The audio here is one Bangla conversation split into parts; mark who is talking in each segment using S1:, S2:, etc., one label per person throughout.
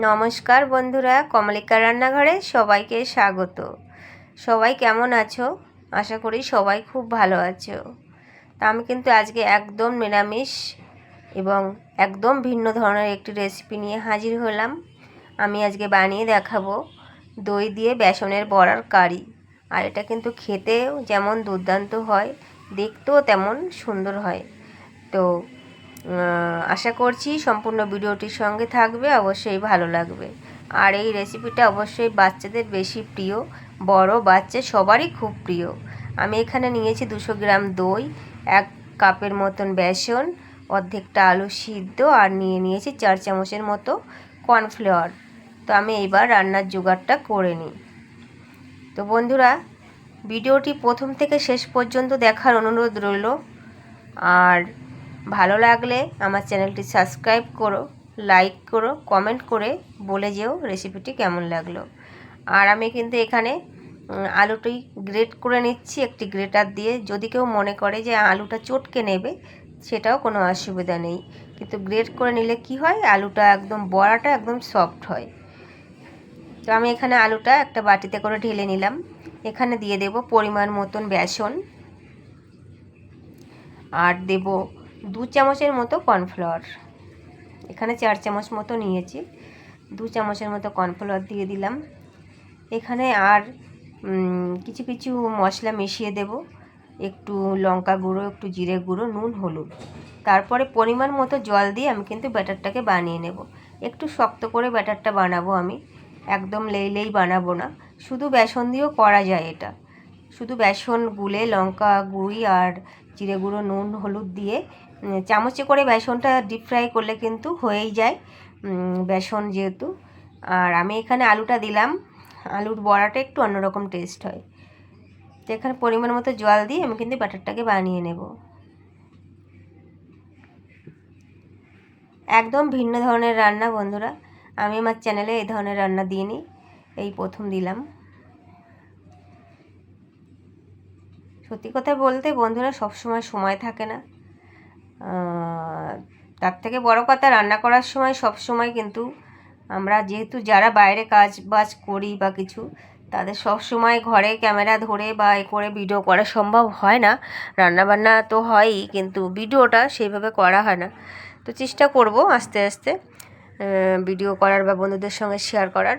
S1: নমস্কার বন্ধুরা কমলিকা রান্নাঘরে সবাইকে স্বাগত। সবাই কেমন আছো? আশা করি সবাই খুব ভালো আছো। তা আমি কিন্তু আজকে একদম নিরামিষ এবং একদম ভিন্ন ধরনের একটি রেসিপি নিয়ে হাজির হলাম। আমি আজকে বানিয়ে দেখাবো দই দিয়ে বেসনের বড়ার কারি। আর এটা কিন্তু খেতেও যেমন দুর্দান্ত হয়, দেখতেও তেমন সুন্দর হয়। তো আশা করছি সম্পূর্ণ ভিডিওটির সঙ্গে থাকবে, অবশ্যই ভালো লাগবে। আর এই রেসিপিটা অবশ্যই বাচ্চাদের বেশি প্রিয়, বড় বাচ্চা সবারই খুব প্রিয়। আমি এখানে নিয়েছি দুশো গ্রাম দই, এক কাপের মতন বেসন, অর্ধেকটা আলু সিদ্ধ, আর নিয়ে নিয়েছি চার চামচের মতো কর্নফ্লাওয়ার। তো আমি এইবার রান্নার জোগাড়টা করে নিই। তো বন্ধুরা, ভিডিওটি প্রথম থেকে শেষ পর্যন্ত দেখার অনুরোধ রইল। আর ভালো লাগলে আমার চ্যানেলটি সাবস্ক্রাইব করো, লাইক করো, কমেন্ট করে বলে যেও রেসিপিটি কেমন লাগল। আর আমি কিন্তু এখানে আলুটি গ্রেট করে নিচ্ছি একটি গ্রেটার দিয়ে। যদি কেউ মনে করে যে আলুটা চটকে নেবে, সেটাও কোনো অসুবিধা নেই। কিন্তু গ্রেট করে নিলে কি হয়? আলুটা একদম, বড়াটা একদম সফট হয়। তো আমি এখানে আলুটা একটা বাটিতে করে ঢেলে নিলাম। এখানে দিয়ে দেব পরিমাণ মতন বেসন। আর দেব দু চামচের মতো কর্নফ্লাওয়ার। এখানে চার চামচ মতো নিয়েছি। দু চামচের মতো কর্নফ্লাওয়ার দিয়ে দিলাম। এখানে আর কিছু কিছু মশলা মিশিয়ে দেব। একটু লঙ্কা গুঁড়ো, একটু জিরে গুঁড়ো, নুন, হলুদ। তারপরে পরিমাণ মতো জল দিয়ে আমি কিন্তু ব্যাটারটাকে বানিয়ে নেব। একটু শক্ত করে ব্যাটারটা বানাবো আমি। একদম লেইলেই বানাবো না। শুধু বেসন দিয়েও করা যায় এটা। শুধু বেসন, গুলে লঙ্কা গুঁড়ি আর জিরে গুঁড়ো, নুন, হলুদ দিয়ে চামচে করে বেসনটা ডিপ ফ্রাই করলে কিন্তু হয়েই যায় বেসন যেহেতু। আর আমি এখানে আলুটা দিলাম, আলুর বড়াটা একটু অন্যরকম টেস্ট হয়। তো এখানে পরিমাণ মতো জল দিয়ে আমি কিন্তু ব্যাটারটাকে বানিয়ে নেব। একদম ভিন্ন ধরনের রান্না বন্ধুরা, আমি আমার চ্যানেলে এই ধরনের রান্না দিয়ে নিই এই প্রথম দিলাম। সত্যি কথা বলতে বন্ধুরা, সবসময় সময় থাকে না। তার থেকে বড় কথা রান্না করার সময় সব সময় কিন্তু আমরা যেহেতু যারা বাইরে কাজ বাজ করি বা কিছু, তাদের সব সময় ঘরে ক্যামেরা ধরে বা এ করে ভিডিও করা সম্ভব হয় না। রান্নাবান্না তো হয়ই, কিন্তু ভিডিওটা সেইভাবে করা হয় না। তো চেষ্টা করব আস্তে আস্তে ভিডিও করার বা বন্ধুদের সঙ্গে শেয়ার করার।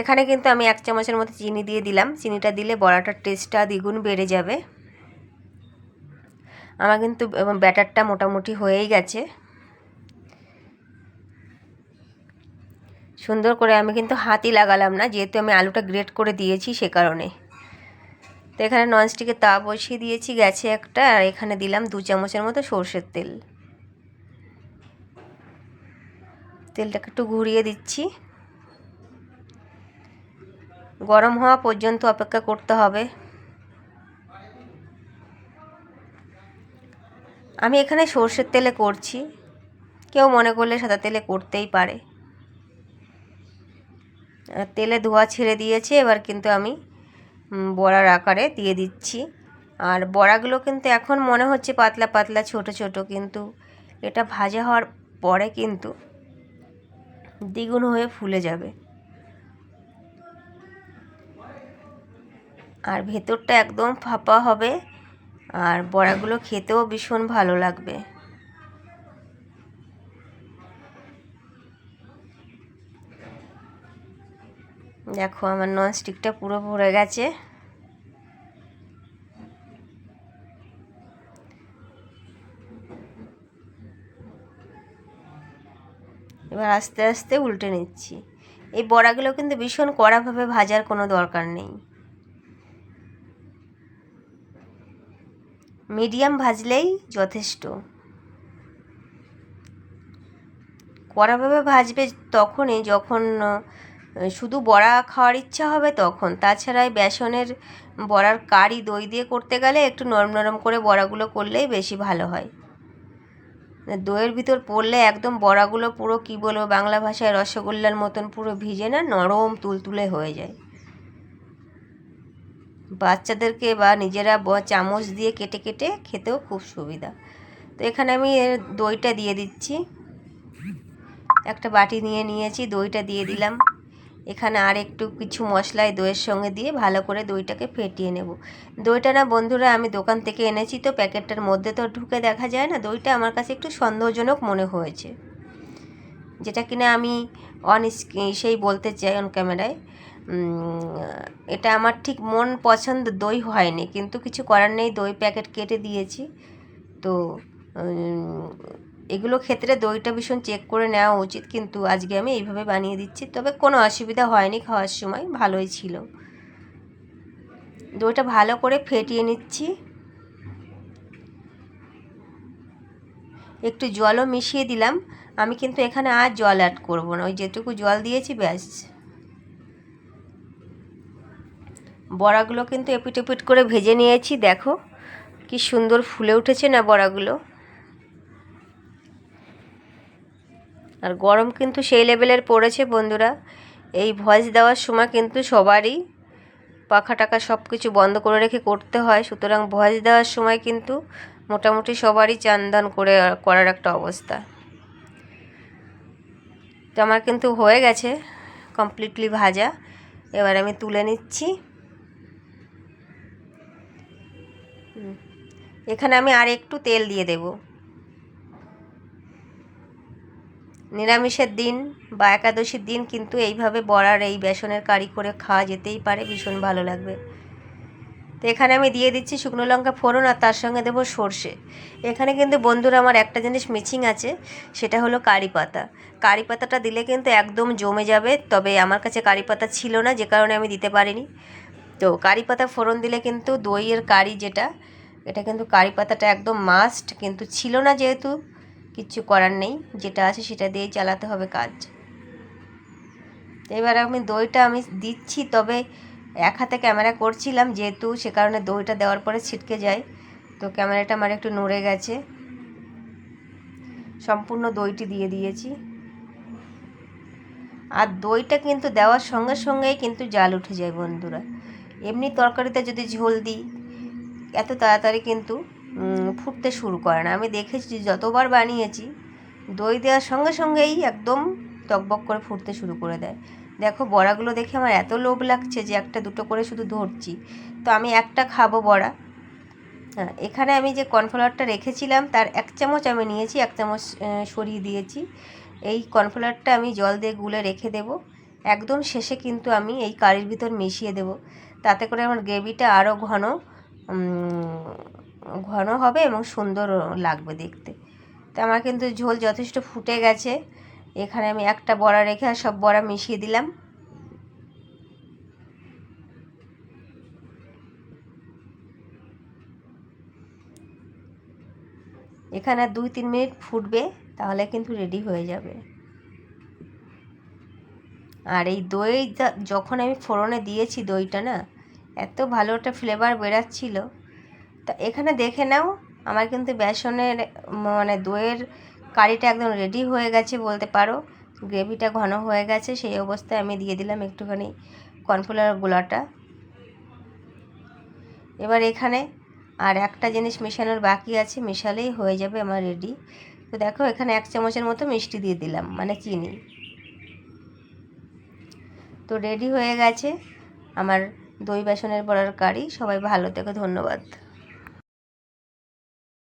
S1: এখানে কিন্তু আমি এক চামচের মতো চিনি দিয়ে দিলাম। চিনিটা দিলে বড়াটার টেস্টটা দ্বিগুণ বেড়ে যাবে। আমার কিন্তু ব্যাটারটা মোটামুটি হয়েই গেছে। সুন্দর করে আমি কিন্তু হাতই লাগালাম না, যেহেতু আমি আলুটা গ্রেট করে দিয়েছি সে কারণে। তো এখানে ননস্টিকের তা বসিয়ে দিয়েছি, গেছে একটা, আর এখানে দিলাম দু চামচের মতো সর্ষের তেল। তেলটাকে একটু ঘুরিয়ে দিচ্ছি। গরম হওয়া পর্যন্ত অপেক্ষা করতে হবে। আমি এখানে সর্ষের তেলে করছি। কেউ মনে করলে সাদা তেলে করতেই পারে। তেলে ধোয়া ছেড়ে দিয়েছে, এবার কিন্তু আমি বড়ার আকারে দিয়ে দিচ্ছি। আর বড়াগুলো কিন্তু এখন মনে হচ্ছে পাতলা পাতলা, ছোট ছোট, কিন্তু এটা ভাজা হওয়ার পরে কিন্তু দ্বিগুণ হয়ে ফুলে যাবে। আর ভেতরটা একদম ফাঁপা হবে। আর বড়াগুলো খেতেও ভীষণ ভালো লাগবে। দেখো আমার ননস্টিকটা পুরো ভরে গেছে। এবার আস্তে আস্তে উল্টে নিচ্ছি। এই বড়াগুলো কিন্তু ভীষণ কড়াভাবে ভাজার কোনো দরকার নেই। মিডিয়াম ভাজলেই যথেষ্ট। কড়াভাবে ভাজবে তখনই যখন শুধু বড়া খাওয়ার ইচ্ছা হবে তখন। তাছাড়া বেসনের বড়ার কারি দই দিয়ে করতে গেলে একটু নরম নরম করে বড়াগুলো করলেই বেশি ভালো হয়। দইয়ের ভিতর পড়লে একদম বড়াগুলো পুরো কী বলব, বাংলা ভাষায় রসগোল্লার মতন পুরো ভিজে না, নরম তুলতুলে হয়ে যায়। বাচ্চাদেরকে বা নিজেরা চামচ দিয়ে কেটে কেটে খেতেও খুব সুবিধা। তো এখানে আমি দইটা দিয়ে দিচ্ছি। একটা বাটি নিয়ে নিয়েছি, দইটা দিয়ে দিলাম। এখানে আর একটু কিছু মশলায় দইয়ের সঙ্গে দিয়ে ভালো করে দইটাকে ফেটিয়ে নেব। দইটা না বন্ধুরা আমি দোকান থেকে এনেছি তো প্যাকেটটার মধ্যে তো ঢুকে দেখা যায় না। দইটা আমার কাছে একটু সন্দেহজনক মনে হয়েছে। যেটা কিনা আমি অন সেই বলতে চাই অন ক্যামেরায়। এটা আমার ঠিক মন পছন্দ দই হয়নি, কিন্তু কিছু করার নেই, দই প্যাকেট কেটে দিয়েছি। তো এগুলো ক্ষেত্রে দইটা ভীষণ চেক করে নেওয়া উচিত, কিন্তু আজকে আমি এইভাবে বানিয়ে দিচ্ছি। তবে কোনো অসুবিধা হয়নি খাওয়ার সময়, ভালোই ছিল। দইটা ভালো করে ফেটিয়ে নিচ্ছি। একটু জলও মিশিয়ে দিলাম। আমি কিন্তু এখানে আর জল অ্যাড করব না, ওই যেটুকু জল দিয়েছি, ব্যাস। বড়াগুলো কিন্তু এপিট এপিট করে ভেজে নিয়েছি, দেখো। কি সুন্দর ফুলে উঠেছে না বড়াগুলো। আর গরম কিন্তু সেই লেভেলের পড়েছে বন্ধুরা। এই ভয়েস দেওয়ার সময় কিন্তু সবারই পাখা টাকা সব কিছু বন্ধ করে রেখে করতে হয়। সুতরাং ভয়েস দেওয়ার সময় কিন্তু মোটামুটি সবারই চান্দান করে, করার একটা অবস্থা। তো আমার কিন্তু হয়ে গেছে কমপ্লিটলি ভাজা। এবার আমি তুলে নিচ্ছি। এখানে আমি আর একটু তেল দিয়ে দেব। নিরামিষের দিন বা একাদশীর দিন কিন্তু এইভাবে বড়ার এই বেসনের কারি করে খাওয়া যেতেই পারে, ভীষণ ভালো লাগবে। তো এখানে আমি দিয়ে দিচ্ছি শুকনো লঙ্কা ফোড়ন আর তার সঙ্গে দেবো সর্ষে। এখানে কিন্তু বন্ধুরা আমার একটা জিনিস মিচিং আছে, সেটা হলো কারি পাতা। কারি পাতাটা দিলে কিন্তু একদম জমে যাবে, তবে আমার কাছে কারি পাতা ছিল না, যে কারণে আমি দিতে পারিনি। তো কারি পাতা ফোড়ন দিলে কিন্তু দইয়ের কারি যেটা এটা কিন্তু কারি পাতাটা একদম মাস্ট কিন্তু ছিল না যেহেতু কিচ্ছু করার নেই। যেটা আছে সেটা দিয়েই চালাতে হবে কাজ। এবার আমি দইটা আমি দিচ্ছি, তবে এক হাতে ক্যামেরা করছিলাম যেহেতু, সে কারণে দইটা দেওয়ার পরে ছিটকে যায়। তো ক্যামেরাটা আমার একটু নড়ে গেছে। সম্পূর্ণ দইটি দিয়ে দিয়েছি। আর দইটা কিন্তু দেওয়ার সঙ্গে সঙ্গেই কিন্তু জাল উঠে যায় বন্ধুরা। এমনি তরকারিতে যদি ঝোল দিই এত তাড়াতাড়ি কিন্তু ফুটতে শুরু করে না। আমি দেখেছি যতবার বানিয়েছি, দই দেওয়ার সঙ্গে সঙ্গেই একদম টকবক করে ফুটতে শুরু করে দেয়। দেখো, বড়াগুলো দেখে আমার এত লোভ লাগছে যে একটা দুটো করে শুধু ধরছি। তো আমি একটা খাব বড়া। হ্যাঁ এখানে আমি যে কর্নফ্লাওয়ারটা রেখেছিলাম, তার এক চামচ আমি নিয়েছি, এক চামচ সরিয়ে দিয়েছি। এই কর্নফ্লাওয়ারটা আমি জল দিয়ে গুলে রেখে দেব। একদম শেষে কিন্তু আমি এই কারির ভিতর মিশিয়ে দেব। তাতে করে আমার গ্রেভিটা আরও ঘন ঘন হবে এবং সুন্দর লাগবে দেখতে। তো আমার কিন্তু ঝোল যথেষ্ট ফুটে গেছে। এখানে আমি একটা বড়া রেখে আর সব বড়া মিশিয়ে দিলাম। এখানে দুই তিন মিনিট ফুটবে, তাহলে কিন্তু রেডি হয়ে যাবে। আর এই দই যখন আমি ফোড়নে দিয়েছি দইটা না এত ভালো একটা ফ্লেভার বেরাচ্ছিল তা এখানে দেখে নাও, আমার কিন্তু বেসনের মানে দইয়ের কারিটা একদম রেডি হয়ে গেছে বলতে পারো। গ্রেভিটা ঘন হয়ে গেছে, সেই অবস্থায় আমি দিয়ে দিলাম একটুখানি কর্নফ্লাওয়ার গোলাটা। এবার এখানে আর একটা জিনিস মেশানোর বাকি আছে, মেশালেই হয়ে যাবে আমার রেডি তো দেখো, এখানে এক চামচের মতো মিষ্টি দিয়ে দিলাম মানে চিনি। তো রেডি হয়ে গেছে আমার দই বেসনের বড়ার কারি। সবাই ভালো থেকো ধন্যবাদ।